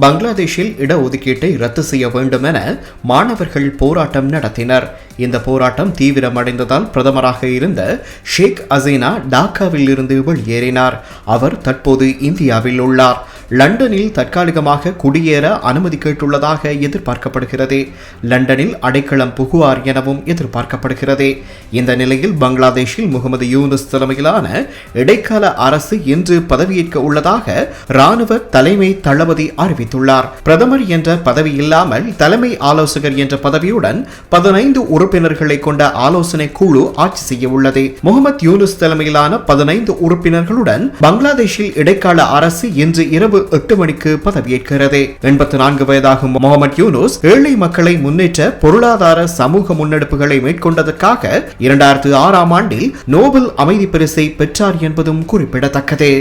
பங்களாதேஷில் இடஒதுக்கீட்டை ரத்து செய்ய வேண்டும் என மாணவர்கள் போராட்டம் நடத்தினர். இந்த போராட்டம் தீவிரமடைந்ததால் பிரதமராக இருந்த ஷேக் அசீனா டாக்காவில் இருந்து வெளியேறினார். அவர் தற்போது இந்தியாவில் உள்ளார். லண்டனில் தற்காலிகமாக குடியேற அனுமதி கேட்டுள்ளதாக எதிர்பார்க்கப்படுகிறது. லண்டனில் அடைக்கலம் புகுவார் எனவும் எதிர்பார்க்கப்படுகிறது. இந்த நிலையில் பங்களாதேஷில் முகமது யூனுஸ் தலைமையிலான இடைக்கால அரசு இன்று பதவியேற்க உள்ளதாக ராணுவ தலைமை தளபதி அறிவித்துள்ளார் பிரதமர் என்ற பதவி இல்லாமல் தலைமை ஆலோசகர் என்ற பதவியுடன் பதினைந்து உறுப்பினர்களை கொண்ட ஆலோசனை குழு ஆட்சி செய்ய உள்ளது. முகமது யூனுஸ் தலைமையிலான பதினைந்து உறுப்பினர்களுடன் பங்களாதேஷில் இடைக்கால அரசு இன்று இரவு எட்டு மணிக்கு பதவியேற்கிறது. எண்பத்தி நான்கு வயதாகும் முகமது யூனுஸ் ஏழை மக்களை முன்னேற்ற பொருளாதார சமூக முன்னெடுப்புகளை மேற்கொண்டதற்காக இரண்டாயிரத்து ஆறாம் ஆண்டில் நோபல் அமைதி பரிசை பெற்றார் என்பதும் குறிப்பிடத்தக்கது.